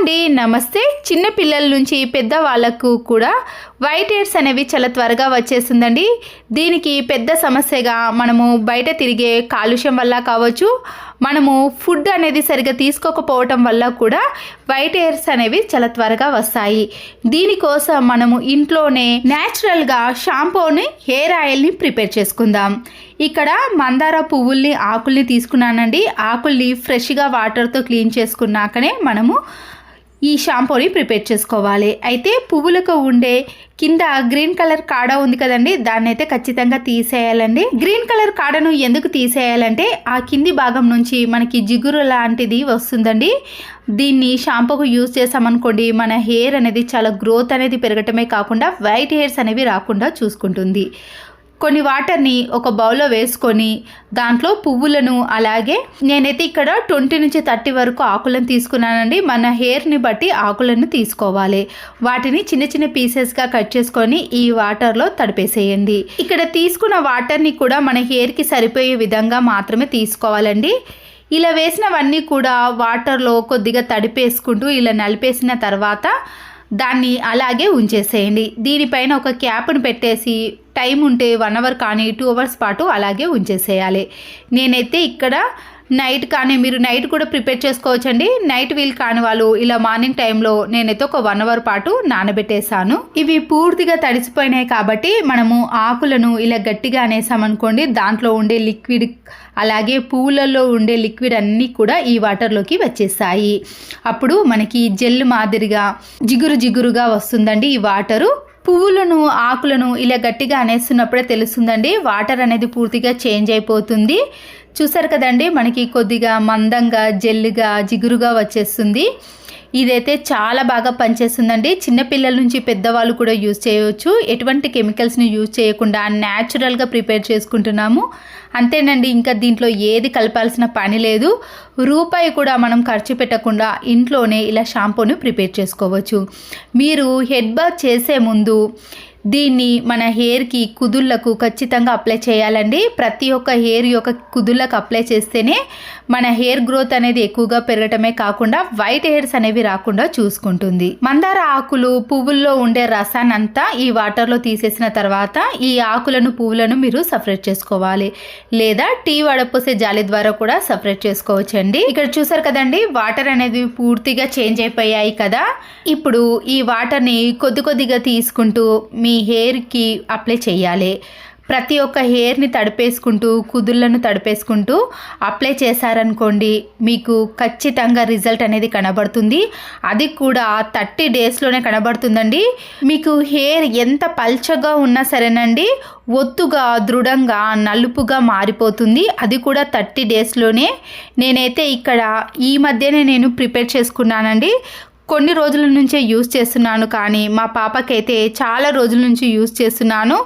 అండి నమస్తే. చిన్న పిల్లల నుంచి పెద్ద వాళ్ళకు కూడా వైట్ హెయిర్స్ అనేవి చాలా త్వరగా వచ్చేస్తుందండి. దీనికి పెద్ద సమస్యగా మనము బయట తిరిగే కాలుష్యం వల్ల కావచ్చు మనము ఫుడ్ అనేది సరిగా తీసుకోకపోవటం వల్ల కూడా వైట్ హెయిర్స్ అనేవి చాలా త్వరగా వస్తాయి. దీనికోసం మనము ఇంట్లోనే న్యాచురల్గా షాంపూని హెయిర్ ఆయిల్ని ప్రిపేర్ చేసుకుందాం. ఇక్కడ మందార పువ్వుల్ని ఆకుల్ని తీసుకున్నానండి. ఆకుల్ని ఫ్రెష్గా వాటర్తో క్లీన్ చేసుకున్నాకనే మనము ఈ షాంపూని ప్రిపేర్ చేసుకోవాలి. అయితే పువ్వులకు ఉండే కింద గ్రీన్ కలర్ కాడ ఉంది కదండి దాన్ని అయితే ఖచ్చితంగా తీసేయాలండి. గ్రీన్ కలర్ కాడను ఎందుకు తీసేయాలంటే ఆ కింది భాగం నుంచి మనకి జిగురు లాంటిది వస్తుందండి. దీన్ని షాంపూకు యూజ్ చేసామనుకోండి మన హెయిర్ అనేది చాలా గ్రోత్ అనేది పెరగటమే కాకుండా వైట్ హెయిర్స్ అనేవి రాకుండా చూసుకుంటుంది. కొన్ని వాటర్ని ఒక బౌల్లో వేసుకొని దాంట్లో పువ్వులను అలాగే నేనైతే ఇక్కడ ట్వంటీ నుంచి థర్టీ వరకు ఆకులను తీసుకున్నానండి. మన హెయిర్ని బట్టి ఆకులను తీసుకోవాలి. వాటిని చిన్న చిన్న పీసెస్గా కట్ చేసుకొని ఈ వాటర్లో తడిపేసేయండి. ఇక్కడ తీసుకున్న వాటర్ని కూడా మన హెయిర్కి సరిపోయే విధంగా మాత్రమే తీసుకోవాలండి. ఇలా వేసినవన్నీ కూడా వాటర్లో కొద్దిగా తడిపేసుకుంటూ ఇలా నలిపేసిన తర్వాత దాన్ని అలాగే ఉంచేసేయండి. దీనిపైన ఒక క్యాప్ను పెట్టేసి టైం ఉంటే వన్ అవర్ కానీ టూ అవర్స్ పాటు అలాగే ఉంచేసేయాలి. నేనైతే ఇక్కడ నైట్ కానీ మీరు నైట్ కూడా ప్రిపేర్ చేసుకోవచ్చండి. నైట్ వీల్ కాని వాళ్ళు ఇలా మార్నింగ్ టైంలో నేనైతే ఒక వన్ అవర్ పాటు నానబెట్టేశాను. ఇవి పూర్తిగా తడిసిపోయినాయి కాబట్టి మనము ఆకులను ఇలా గట్టిగా అనేసామనుకోండి దాంట్లో ఉండే లిక్విడ్ అలాగే పూలలో ఉండే లిక్విడ్ అన్నీ కూడా ఈ వాటర్లోకి వచ్చేస్తాయి అప్పుడు మనకి జెల్ మాదిరిగా జిగురు జిగురుగా వస్తుందండి ఈ వాటరు. పువ్వులను ఆకులను ఇలా గట్టిగా అనేస్తున్నప్పుడే తెలుస్తుందండి. వాటర్ అనేది పూర్తిగా చేంజ్ అయిపోతుంది. చూసారు కదండి మనకి కొద్దిగా మందంగా జెల్లుగా జిగురుగా వచ్చేస్తుంది. ఇదైతే చాలా బాగా పనిచేస్తుందండి. చిన్నపిల్లల నుంచి పెద్దవాళ్ళు కూడా యూజ్ చేయవచ్చు ఎటువంటి కెమికల్స్ని యూజ్ చేయకుండా న్యాచురల్గా ప్రిపేర్ చేసుకుంటున్నాము. అంతేనండి ఇంకా దీంట్లో ఏది కలపాల్సిన పని లేదు. రూపాయి కూడా మనం ఖర్చు పెట్టకుండా ఇంట్లోనే ఇలా షాంపూని ప్రిపేర్ చేసుకోవచ్చు. మీరు హెడ్ బాత్ చేసే ముందు దీన్ని మన హెయిర్కి కుదుళ్ళకు ఖచ్చితంగా అప్లై చేయాలండి. ప్రతి ఒక్క హెయిర్ యొక్క కుదుళ్ళకు అప్లై చేస్తేనే మన హెయిర్ గ్రోత్ అనేది ఎక్కువగా పెరగటమే కాకుండా వైట్ హెయిర్స్ అనేవి రాకుండా చూసుకుంటుంది. మందార ఆకులు పువ్వుల్లో ఉండే రసాన్ని అంతా ఈ వాటర్లో తీసేసిన తర్వాత ఈ ఆకులను పువ్వులను మీరు సపరేట్ చేసుకోవాలి. లేదా టీ వడపోసే జాలి ద్వారా కూడా సపరేట్ చేసుకోవచ్చండి. ఇక్కడ చూసారు కదండి వాటర్ అనేది పూర్తిగా చేంజ్ అయిపోయాయి కదా. ఇప్పుడు ఈ వాటర్ని కొద్ది కొద్దిగా తీసుకుంటూ మీ హెయిర్కి అప్లై చేయాలి. ప్రతి ఒక్క హెయిర్ని తడిపేసుకుంటూ కుదుళ్ళను తడిపేసుకుంటూ అప్లై చేశారనుకోండి మీకు ఖచ్చితంగా రిజల్ట్ అనేది కనబడుతుంది. అది కూడా థర్టీ డేస్లోనే కనబడుతుందండి. మీకు హెయిర్ ఎంత పల్చగా ఉన్నా సరేనండి ఒత్తుగా దృఢంగా నలుపుగా మారిపోతుంది. అది కూడా థర్టీ డేస్లోనే. నేనైతే ఇక్కడ ఈ మధ్యనే నేను ప్రిపేర్ చేసుకున్నానండి. కొన్ని రోజుల నుంచే యూస్ చేస్తున్నాను కానీ మా పాపకైతే చాలా రోజుల నుంచి యూస్ చేస్తున్నాను.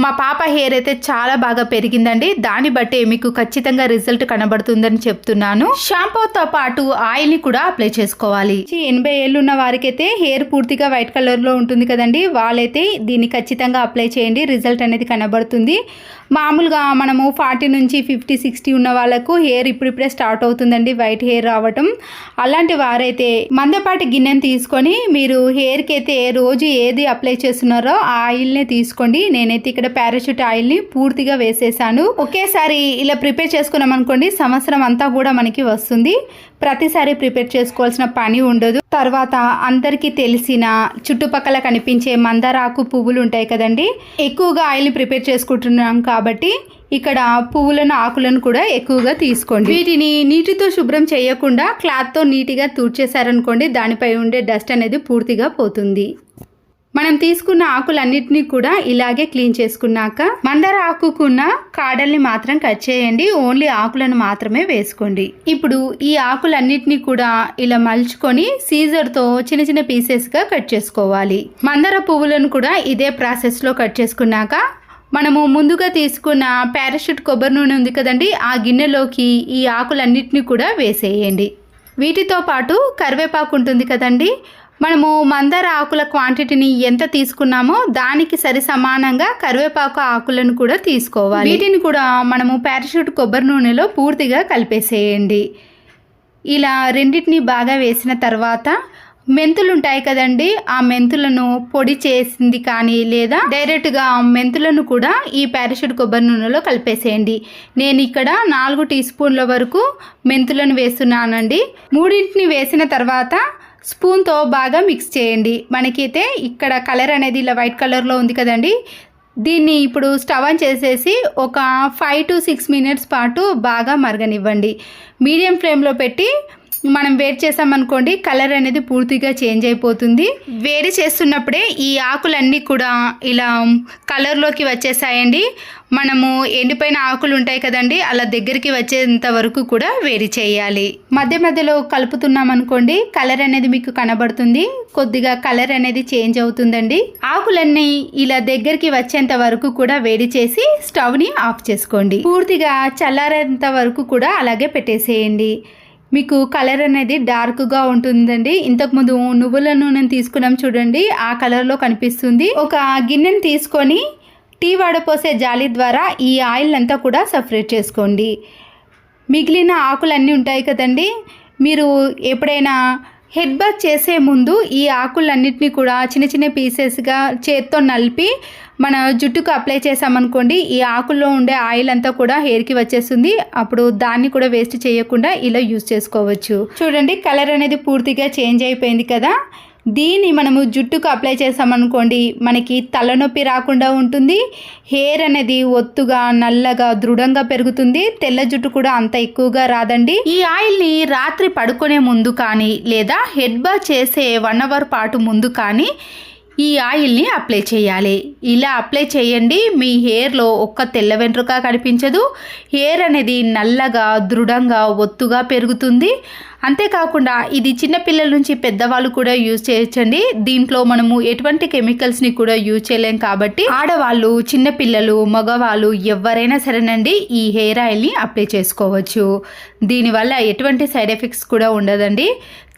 మా పాప హెయిర్ అయితే చాలా బాగా పెరిగిందండి. దాన్ని బట్టే మీకు ఖచ్చితంగా రిజల్ట్ కనబడుతుందని చెప్తున్నాను. షాంపూతో పాటు ఆయిల్ని కూడా అప్లై చేసుకోవాలి. ఎనభై ఏళ్ళు ఉన్న వారికైతే హెయిర్ పూర్తిగా వైట్ కలర్లో ఉంటుంది కదండి. వాళ్ళైతే దీన్ని ఖచ్చితంగా అప్లై చేయండి. రిజల్ట్ అనేది కనబడుతుంది. మామూలుగా మనము ఫార్టీ నుంచి ఫిఫ్టీ సిక్స్టీ ఉన్న వాళ్ళకు హెయిర్ ఇప్పుడిప్పుడే స్టార్ట్ అవుతుందండి వైట్ హెయిర్ రావటం. అలాంటి వారైతే మందపాటి గిన్నెను తీసుకొని మీరు హెయిర్కి అయితే రోజు ఏది అప్లై చేస్తున్నారో ఆ ఆయిల్నే తీసుకోండి. నేనైతే ఇక్కడ ఇక్కడ పారాషూట్ ఆయిల్ని పూర్తిగా వేసేసాను. ఒకేసారి ఇలా ప్రిపేర్ చేసుకున్నాం అనుకోండి సంవత్సరం అంతా కూడా మనకి వస్తుంది. ప్రతిసారి ప్రిపేర్ చేసుకోవాల్సిన పని ఉండదు. తర్వాత అందరికీ తెలిసిన చుట్టుపక్కల కనిపించే మందారాకు పువ్వులు ఉంటాయి కదండి ఎక్కువగా ఆయిల్ ప్రిపేర్ చేసుకుంటున్నాం కాబట్టి ఇక్కడ పువ్వులను ఆకులను కూడా ఎక్కువగా తీసుకోండి. వీటిని నీటితో శుభ్రం చేయకుండా క్లాత్తో నీటిగా తూడ్చేశారనుకోండి దానిపై ఉండే డస్ట్ అనేది పూర్తిగా పోతుంది. మనం తీసుకున్న ఆకులన్నిటినీ కూడా ఇలాగే క్లీన్ చేసుకున్నాక మందార ఆకుకున్న కాడల్ని మాత్రం కట్ చేయండి. ఓన్లీ ఆకులను మాత్రమే వేసుకోండి. ఇప్పుడు ఈ ఆకులన్నిటినీ కూడా ఇలా మలుచుకొని సీజర్తో చిన్న చిన్న పీసెస్గా కట్ చేసుకోవాలి. మందార పువ్వులను కూడా ఇదే ప్రాసెస్లో కట్ చేసుకున్నాక మనము ముందుగా తీసుకున్న పారాషూట్ కొబ్బరి నూనె ఉంది కదండి ఆ గిన్నెలోకి ఈ ఆకులన్నిటినీ కూడా వేసేయండి. వీటితో పాటు కరివేపాకు ఉంటుంది కదండి మనము మందార ఆకుల క్వాంటిటీని ఎంత తీసుకున్నామో దానికి సరి సమానంగా కరివేపాకు ఆకులను కూడా తీసుకోవాలి. వీటిని కూడా మనము పారాషూట్ కొబ్బరి నూనెలో పూర్తిగా కలిపేసేయండి. ఇలా రెండింటిని బాగా వేసిన తర్వాత మెంతులు ఉంటాయి కదండి ఆ మెంతులను పొడి చేసింది కానీ లేదా డైరెక్ట్గా మెంతులను కూడా ఈ పారాషూట్ కొబ్బరి నూనెలో కలిపేసేయండి. నేను ఇక్కడ నాలుగు టీ స్పూన్ల వరకు మెంతులను వేస్తున్నానండి. మూడింటిని వేసిన తర్వాత స్పూన్తో బాగా మిక్స్ చేయండి. మనకైతే ఇక్కడ కలర్ అనేది ఇలా వైట్ కలర్లో ఉంది కదండి. దీన్ని ఇప్పుడు స్టవ్ ఆన్ చేసేసి ఒక ఫైవ్ టు సిక్స్ మినిట్స్ పాటు బాగా మరగనివ్వండి. మీడియం ఫ్లేమ్లో పెట్టి మనం వేడి చేసామనుకోండి కలర్ అనేది పూర్తిగా చేంజ్ అయిపోతుంది. వేడి చేస్తున్నప్పుడే ఈ ఆకులన్నీ కూడా ఇలా కలర్లోకి వచ్చేసాయండి. మనము ఎండిపోయిన ఆకులు ఉంటాయి కదండి అలా దగ్గరికి వచ్చేంత వరకు కూడా వేడి చేయాలి. మధ్య మధ్యలో కలుపుతున్నాం అనుకోండి కలర్ అనేది మీకు కనబడుతుంది. కొద్దిగా కలర్ అనేది చేంజ్ అవుతుందండి. ఆకులన్నీ ఇలా దగ్గరికి వచ్చేంత వరకు కూడా వేడి చేసి స్టవ్ని ఆఫ్ చేసుకోండి. పూర్తిగా చల్లారేంత వరకు కూడా అలాగే పెట్టేసేయండి. మీకు కలర్ అనేది డార్క్గా ఉంటుందండి. ఇంతకుముందు నువ్వుల నూనెను తీసుకున్నాం చూడండి ఆ కలర్లో కనిపిస్తుంది. ఒక గిన్నెని తీసుకొని టీ వడపోసే జాలి ద్వారా ఈ ఆయిల్ అంతా కూడా సపరేట్ చేసుకోండి. మిగిలిన ఆకులన్నీ ఉంటాయి కదండి. మీరు ఎప్పుడైనా హెడ్ బాత్ చేసే ముందు ఈ ఆకులన్నింటినీ కూడా చిన్న చిన్న పీసెస్గా చేత్తో నలిపి మన జుట్టుకు అప్లై చేసామనుకోండి ఈ ఆకుల్లో ఉండే ఆయిల్ అంతా కూడా హెయిర్కి వచ్చేస్తుంది. అప్పుడు దాన్ని కూడా వేస్ట్ చేయకుండా ఇలా యూస్ చేసుకోవచ్చు. చూడండి కలర్ అనేది పూర్తిగా చేంజ్ అయిపోయింది కదా. దీన్ని మనము జుట్టుకు అప్లై చేసామనుకోండి మనకి తలనొప్పి రాకుండా ఉంటుంది హెయిర్ అనేది ఒత్తుగా నల్లగా దృఢంగా పెరుగుతుంది తెల్ల జుట్టు కూడా అంత ఎక్కువగా రాదండి. ఈ ఆయిల్ని రాత్రి పడుకునే ముందు కానీ లేదా హెడ్ బా చేసే వన్ అవర్ పాటు ముందు కానీ ఈ ఆయిల్ని అప్లై చేయాలి. ఇలా అప్లై చేయండి. మీ హెయిర్లో ఒక్క తెల్ల వెంట్రుక కనిపించదు. హెయిర్ అనేది నల్లగా దృఢంగా ఒత్తుగా పెరుగుతుంది. అంతేకాకుండా ఇది చిన్నపిల్లల నుంచి పెద్దవాళ్ళు కూడా యూజ్ చేయొచ్చండి. దీంట్లో మనము ఎటువంటి కెమికల్స్ని కూడా యూజ్ చేయలేం కాబట్టి ఆడవాళ్ళు చిన్నపిల్లలు మగవాళ్ళు ఎవరైనా సరేనండి ఈ హెయిర్ ఆయిల్ని అప్లై చేసుకోవచ్చు. దీనివల్ల ఎటువంటి సైడ్ ఎఫెక్ట్స్ కూడా ఉండదండి.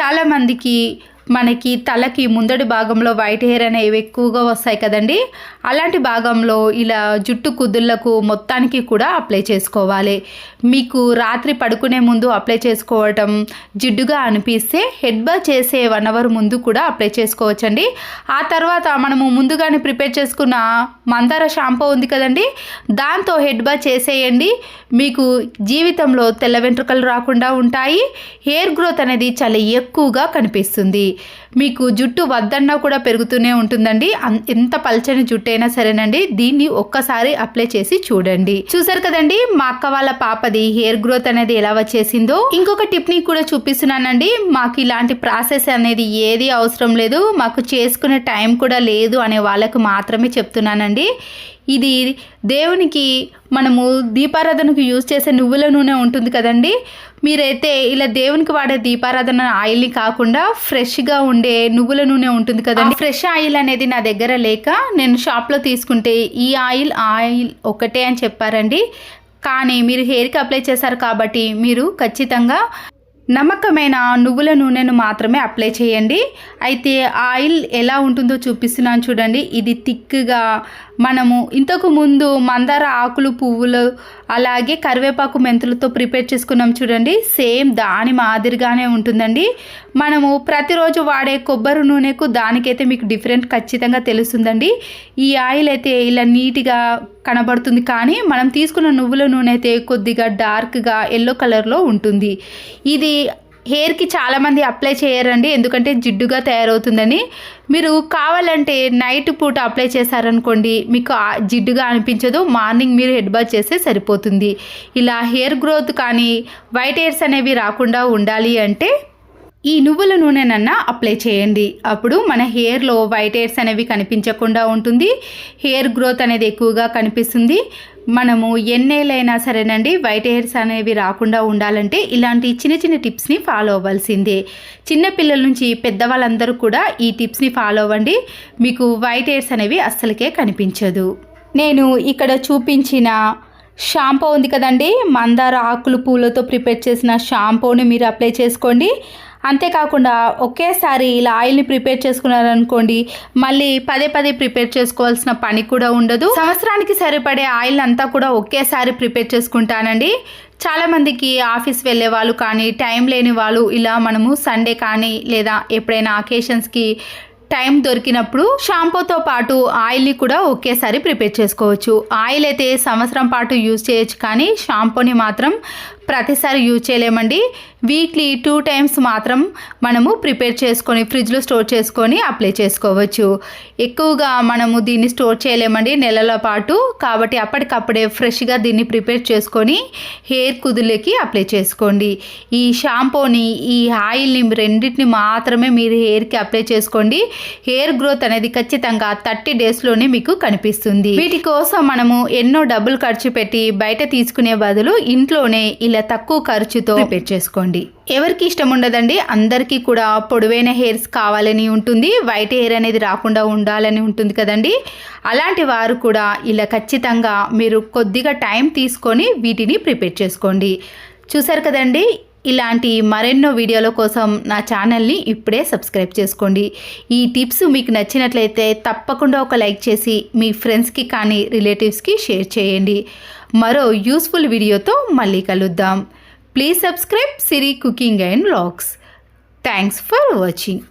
చాలామందికి మనకి తలకి ముందడి భాగంలో వైట్ హెయిర్ అనేవి ఎక్కువగా వస్తాయి కదండి. అలాంటి భాగంలో ఇలా జుట్టు కుదుళ్ళకు మొత్తానికి కూడా అప్లై చేసుకోవాలి. మీకు రాత్రి పడుకునే ముందు అప్లై చేసుకోవటం జిడ్డుగా అనిపిస్తే హెడ్ బాత్ చేసే వన్ అవర్ ముందు కూడా అప్లై చేసుకోవచ్చండి. ఆ తర్వాత మనము ముందుగానే ప్రిపేర్ చేసుకున్న మందార షాంపూ ఉంది కదండి. దాంతో హెడ్ బాత్ చేసేయండి. మీకు జీవితంలో తెల్ల వెంట్రుకలు రాకుండా ఉంటాయి. హెయిర్ గ్రోత్ అనేది చాలా ఎక్కువగా కనిపిస్తుంది. మీకు జుట్టు వద్దన్నా కూడా పెరుగుతూనే ఉంటుందండి. ఎంత పల్చని జుట్టు అయినా సరేనండి. దీన్ని ఒక్కసారి అప్లై చేసి చూడండి. చూసారు కదండి మా అక్క వాళ్ళ పాపది హెయిర్ గ్రోత్ అనేది ఎలా వచ్చేసిందో. ఇంకొక టిప్ని కూడా చూపిస్తున్నానండి. మాకు ఇలాంటి ప్రాసెస్ అనేది ఏది అవసరం లేదు. మాకు చేసుకునే టైం కూడా లేదు అనే వాళ్ళకు మాత్రమే చెప్తున్నానండి. ఇది దేవునికి మనము దీపారాధనకు యూజ్ చేసే నువ్వుల నూనె ఉంటుంది కదండి. మీరైతే ఇలా దేవునికి వాడే దీపారాధన ఆయిల్ని కాకుండా ఫ్రెష్గా ఉండే నువ్వుల నూనె ఉంటుంది కదండి. ఫ్రెష్ ఆయిల్ అనేది నా దగ్గర లేక నేను షాప్లో తీసుకుంటే ఈ ఆయిల్ ఆయిల్ ఒకటే అని చెప్పారండి. కానీ మీరు హెయిర్కి అప్లై చేశారు కాబట్టి మీరు ఖచ్చితంగా నమ్మకమైన నువ్వుల నూనెను మాత్రమే అప్లై చేయండి. అయితే ఆయిల్ ఎలా ఉంటుందో చూపిస్తున్నాను చూడండి. ఇది థిక్గా మనము ఇంతకు ముందు మందార ఆకులు పువ్వులు అలాగే కరివేపాకు మెంతులతో ప్రిపేర్ చేసుకున్నాం చూడండి. సేమ్ దాని మాదిరిగానే ఉంటుందండి. మనము ప్రతిరోజు వాడే కొబ్బరి నూనెకు దానికైతే మీకు డిఫరెంట్ ఖచ్చితంగా తెలుస్తుందండి. ఈ ఆయిల్ అయితే ఇలా నీట్గా కనబడుతుంది కానీ మనం తీసుకున్న నువ్వుల నూనె అయితే కొద్దిగా డార్క్గా ఎల్లో కలర్లో ఉంటుంది. ఇది హెయిర్కి చాలామంది అప్లై చేయరండి. ఎందుకంటే జిడ్డుగా తయారవుతుందని. మీరు కావాలంటే నైట్ పూట అప్లై చేశారనుకోండి మీకు జిడ్డుగా అనిపించదు. మార్నింగ్ మీరు హెడ్ బాత్ చేస్తే సరిపోతుంది. ఇలా హెయిర్ గ్రోత్ కానీ వైట్ హెయిర్స్ అనేవి రాకుండా ఉండాలి అంటే ఈ నువ్వుల నూనెనన్నా అప్లై చేయండి. అప్పుడు మన హెయిర్లో వైట్ హెయిర్స్ అనేవి కనిపించకుండా ఉంటుంది. హెయిర్ గ్రోత్ అనేది ఎక్కువగా కనిపిస్తుంది. మనము ఎన్నేళ్ళైనా సరేనండి వైట్ హెయిర్స్ అనేవి రాకుండా ఉండాలంటే ఇలాంటి చిన్న చిన్న టిప్స్ని ఫాలో అవ్వాల్సిందే. చిన్నపిల్లల నుంచి పెద్దవాళ్ళందరూ కూడా ఈ టిప్స్ని ఫాలో అవ్వండి. మీకు వైట్ హెయిర్స్ అనేవి అస్సలకే కనిపించదు. నేను ఇక్కడ చూపించిన షాంపూ ఉంది కదండి మందార ఆకులు పూలతో ప్రిపేర్ చేసిన షాంపూని మీరు అప్లై చేసుకోండి. అంతేకాకుండా ఒకేసారి ఇలా ఆయిల్ని ప్రిపేర్ చేసుకున్నారనుకోండి మళ్ళీ పదే పదే ప్రిపేర్ చేసుకోవాల్సిన పని కూడా ఉండదు. సంవత్సరానికి సరిపడే ఆయిల్ అంతా కూడా ఒకేసారి ప్రిపేర్ చేసుకుంటానండి. చాలామందికి ఆఫీస్ వెళ్ళే వాళ్ళు కానీ టైం లేని వాళ్ళు ఇలా మనము సండే కానీ లేదా ఎప్పుడైనా అకేషన్స్కి టైం దొరికినప్పుడు షాంపూతో పాటు ఆయిల్ని కూడా ఒకేసారి ప్రిపేర్ చేసుకోవచ్చు. ఆయిల్ అయితే సంవత్సరం పాటు యూజ్ చేయొచ్చు కానీ షాంపూని మాత్రం ప్రతిసారి యూజ్ చేయలేమండి. వీక్లీ టూ టైమ్స్ మాత్రం మనము ప్రిపేర్ చేసుకొని ఫ్రిడ్జ్లో స్టోర్ చేసుకొని అప్లై చేసుకోవచ్చు. ఎక్కువగా మనము దీన్ని స్టోర్ చేయలేమండి నెలల పాటు. కాబట్టి అప్పటికప్పుడే ఫ్రెష్గా దీన్ని ప్రిపేర్ చేసుకొని హెయిర్ కుదులకి అప్లై చేసుకోండి. ఈ షాంపూని ఈ ఆయిల్ని రెండింటిని మాత్రమే మీరు హెయిర్కి అప్లై చేసుకోండి. హెయిర్ గ్రోత్ అనేది ఖచ్చితంగా థర్టీ డేస్లోనే మీకు కనిపిస్తుంది. వీటి కోసం మనము ఎన్నో డబ్బులు ఖర్చు పెట్టి బయట తీసుకునే బదులు ఇంట్లోనే ఇలా ఇలా తక్కువ ఖర్చుతో ప్రిపేర్ చేసుకోండి. ఎవరికి ఇష్టం ఉండదండి అందరికీ కూడా పొడవైన హెయిర్స్ కావాలని ఉంటుంది వైట్ హెయిర్ అనేది రాకుండా ఉండాలని ఉంటుంది కదండి. అలాంటి వారు కూడా ఇలా ఖచ్చితంగా మీరు కొద్దిగా టైం తీసుకొని వీటిని ప్రిపేర్ చేసుకోండి. చూసారు కదండి ఇలాంటి మరెన్నో వీడియోల కోసం నా ఛానల్ని ఇప్పుడే సబ్స్క్రైబ్ చేసుకోండి. ఈ టిప్స్ మీకు నచ్చినట్లయితే తప్పకుండా ఒక లైక్ చేసి మీ ఫ్రెండ్స్కి కానీ రిలేటివ్స్కి షేర్ చేయండి. మరో యూస్ఫుల్ వీడియోతో మళ్ళీ కలుద్దాం. Please subscribe Siri cooking and vlogs thanks for watching